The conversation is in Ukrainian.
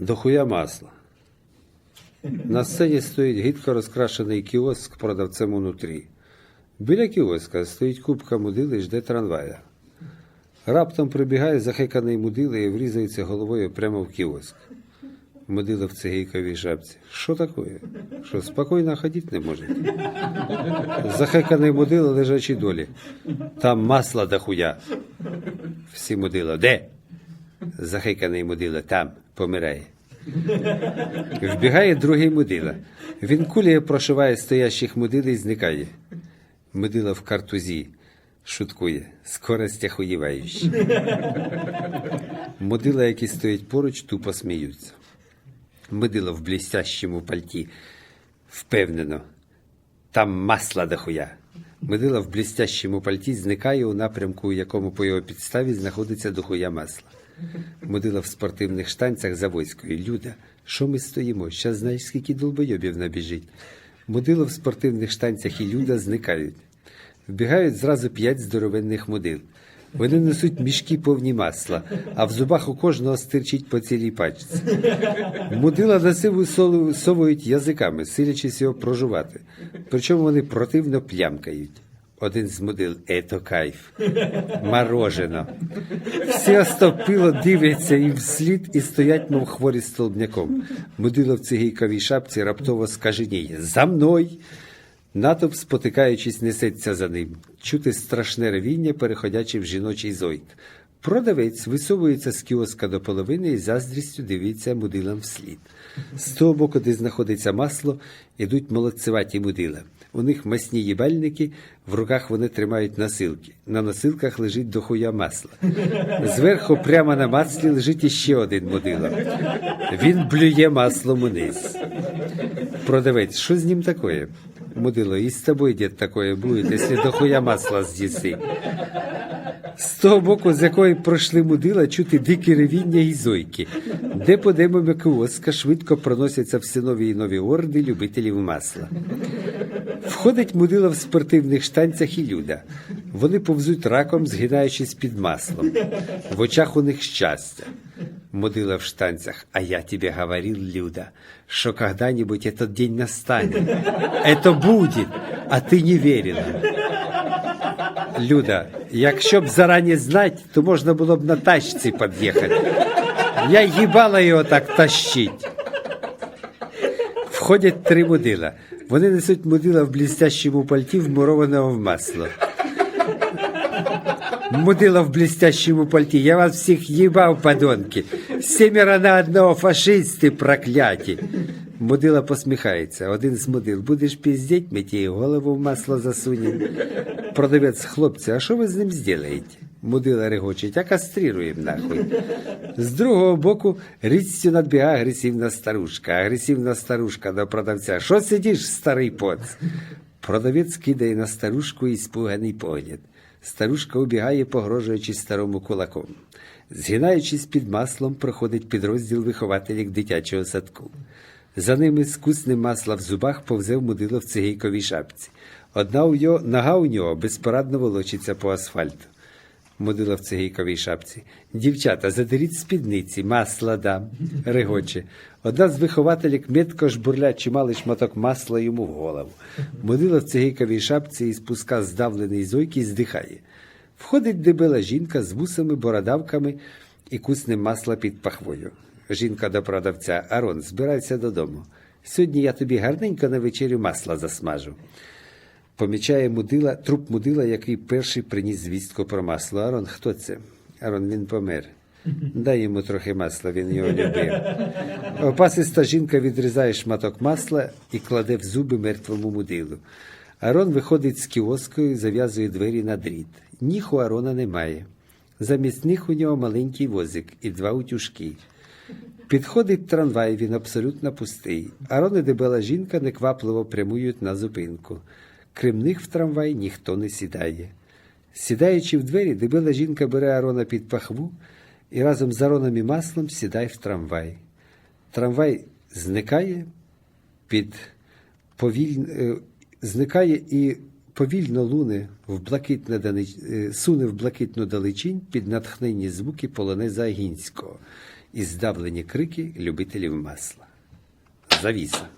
Дохуя масла. На сцені стоїть гидко розкрашений кіоск продавцем унутрі. Біля кіоска стоїть купка мудили і жде трамвая. Раптом прибігає захеканий мудила і врізається головою прямо в кіоск. Мудила в цигейковій шапці. Що таке? Що, спокійно ходити не може? Захеканий мудила лежачий долі. Там масла дохуя. Всі мудила. Де? Захеканий мудила. Там помирає. Вбігає другий мудила. Він кулею прошиває стоящих мудил і зникає. Мудила в картузі. Шуткує. Скорость охуєваюча. Мудила, які стоять поруч, тупо сміються. Мудила в блістящому пальті. Впевнено. Там масла дохуя. Мудила в блістящому пальті зникає у напрямку, у якому по його підставі знаходиться дохуя масла. Мудила в спортивних штанцях за войською. Люда, що ми стоїмо? Щас знаєш, скільки долбойобів набіжить. Мудила в спортивних штанцях і Люда зникають. Вбігають зразу п'ять здоровенних мудил. Вони несуть мішки повні масла, а в зубах у кожного стирчить по цілій пачці. Мудила на сиву совують язиками, силячись його прожувати. Причому вони противно плямкають. Один з мудил ето кайф. Морожено. Всі остопило дивляться їм вслід і стоять, мов хворі столбняком. Мудило в цигейковій шапці раптово скаженіє За мною! Натовп, спотикаючись, несеться за ним. Чути страшне ревіння, переходячи в жіночий зойк. Продавець висовується з кіоска до половини і заздрістю дивиться мудилам вслід. З того боку, де знаходиться масло, ідуть молодцеваті мудила. У них масні їбальники, в руках вони тримають насилки. На насилках лежить дохуя масла. Зверху прямо на маслі лежить іще один мудила. Він блює маслом униз. Продавець, що з ним таке? Мудило, і з тобою, дід, такое буде, якщо дохуя масла з'їси. З того боку, з якої пройшли мудила, чути дикі ревіння і зойки. Де подемо кіоска швидко проносяться все нові і нові орди любителів масла. Входить мудила в спортивних штанцях і люда. Вони повзуть раком, згинаючись під маслом. В очах у них щастя. Мудила в штанцах. А я тебе говорил, Люда, что когда-нибудь этот день настанет. Это будет, а ты не верила. Люда, якщо б зарані знать, то можна було б на тачці під'їхати. Я їбала його так тащить. Входять три мудила. Вони несуть мудила в блістящому пальті, вмурованого в масло. Мудила в блестящему пальте. Я вас всех ебал, подонки. Семеро на одного фашисти прокляті. Мудила посміхається. Один з мудил. Будеш піздеть, ми тебе голову в масло засунем. Продавець, хлопці, а що ви з ним зробите? Мудила регочить, а кастрируємо нахуй. З другого боку річцю надбігає агресивна старушка. Агресивна старушка до продавця. Що сидиш, старий поц? Продавець кидає на старушку іспуганий погляд. Старушка убігає, погрожуючи старому кулаком. Згинаючись під маслом, проходить підрозділ вихователів дитячого садку. За ними з куснем масла в зубах повзе мудило в цигейковій шапці. Одна у його, нога у нього безпорадно волочиться по асфальту. Мудила в цигейковій шапці. Дівчата, задеріть спідниці, масла дам, регоче. Одна з вихователів метко жбурля чималий шматок масла йому в голову. Мудила в цигейковій шапці і спуска здавлений зойки і здихає. Входить дебела жінка з вусами, бородавками і куснем масла під пахвою. Жінка до продавця Арон, збирайся додому. Сьогодні я тобі гарненько на вечерю масла засмажу. Помічає мудила, труп мудила, який перший приніс звістку про масло. Арон, хто це? Арон, він помер. Дай йому трохи масла, він його любив. Опасиста жінка відрізає шматок масла і кладе в зуби мертвому мудилу. Арон виходить з кіоскою і зав'язує двері на дріт. Ніг у Арона немає. Замість них у нього маленький возик і два утюжки. Підходить трамвай, він абсолютно пустий. Арон і дебела жінка неквапливо прямують на зупинку. Крім них в трамвай ніхто не сідає. Сідаючи в двері, дебела жінка бере Арона під пахву і разом з Ароном і маслом сідає в трамвай. Трамвай зникає під повіль... е, зникає і повільно луне в блакитне дани- е, суне в блакитну далечінь під натхненні звуки полонеза Агінського. і здавлені крики любителів масла. Завіса.